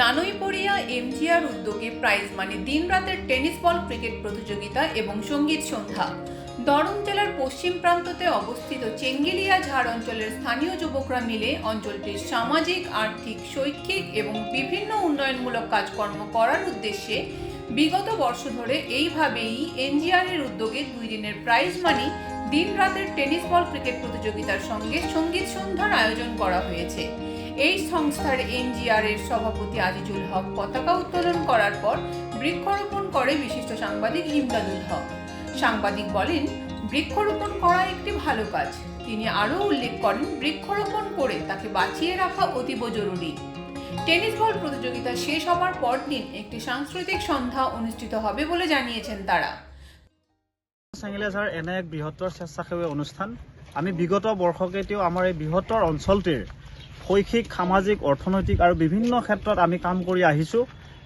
নানইপড়িয়া MGR উদ্যোগে prize মানে দিন রাতের টেনিস বল ক্রিকেট প্রতিযোগিতা এবং সংগীত সন্ধ্যা। দরং জেলার পশ্চিম প্রান্ততে অবস্থিত চেঙ্গিলিয়া ঝাড় অঞ্চলের স্থানীয় যুবকরা মিলে অঞ্চলটির সামাজিক, আর্থিক, শৈক্ষিক এবং বিভিন্ন উন্নয়নমূলক কাজকর্ম করার উদ্দেশ্যে বিগত বর্ষ ধরে এইভাবেই এনজিআর এর উদ্যোগে দুই দিনের প্রাইজ মানি দিন রাতের টেনিস বল ক্রিকেট প্রতিযোগিতার সঙ্গে সংগীত সন্ধ্যার আয়োজন করা হয়েছে। এই সংস্থার এনজিআর এর সভাপতি আজিজুল হক পতাকা উত্তোলন করার পর বৃক্ষরোপণ করে বিশিষ্ট সাংবাদিক ইমদাদুল হক। সাংবাদিক বলেন, বৃক্ষরোপণ করা একটি ভালো কাজ। তিনি আরও উল্লেখ করেন, বৃক্ষরোপণ করে তাকে বাঁচিয়ে রাখা অতীব জরুরি। টেনিস বল প্রতিযোগিতা শেষ হবার পরদিন একটি সাংস্কৃতিক সন্ধ্যা অনুষ্ঠিত হবে বলে জানিয়েছেন তারা। চেঙেলীয়াঝাৰ এনে এক বৃহত্তৰ স্বেচ্ছাসেৱী অনুষ্ঠান। আমি বিগত বৰ্ষকেইটাও আমাৰ এই বৃহত্তৰ অঞ্চলটিৰ শৈক্ষিক সামাজিক অৰ্থনৈতিক আৰু বিভিন্ন ক্ষেত্ৰত আমি কাম কৰি আহিছোঁ।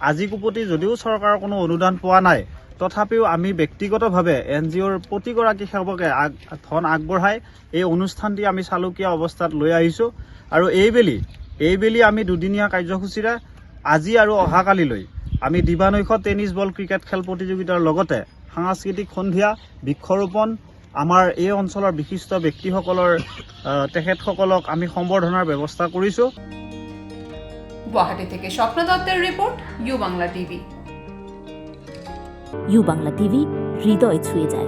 আজি কোপতি যদিও চৰকাৰৰ কোনো অনুদান পোৱা নাই তথাপিও আমি ব্যক্তিগতভাৱে এন জি অ'ৰ প্ৰতিগৰাকী সেৱকে আগ ধন আগবঢ়াই এই অনুষ্ঠানটি আমি চালুকীয়া অৱস্থাত লৈ আহিছোঁ। আৰু এইবেলি এইবেলি আমি দুদিনীয়া কাৰ্যসূচীৰে আজি আৰু অহাকালিলৈ আমি দিবানৈশ টেনিছ বল ক্ৰিকেট খেল প্ৰতিযোগিতাৰ লগতে সাংস্কৃতিক সন্ধিয়া বৃক্ষৰোপণ আমাৰ এই অঞ্চলৰ বিশিষ্ট ব্যক্তিসকলৰ আহ, তেখেতসকলক আমি সম্বৰ্ধনাৰ ব্যৱস্থা কৰিছোঁ। গুয়াহাটি থেকে স্বপ্ন দত্তের report U Bangla TV. U Bangla TV হৃদয় ছুঁয়ে যায়।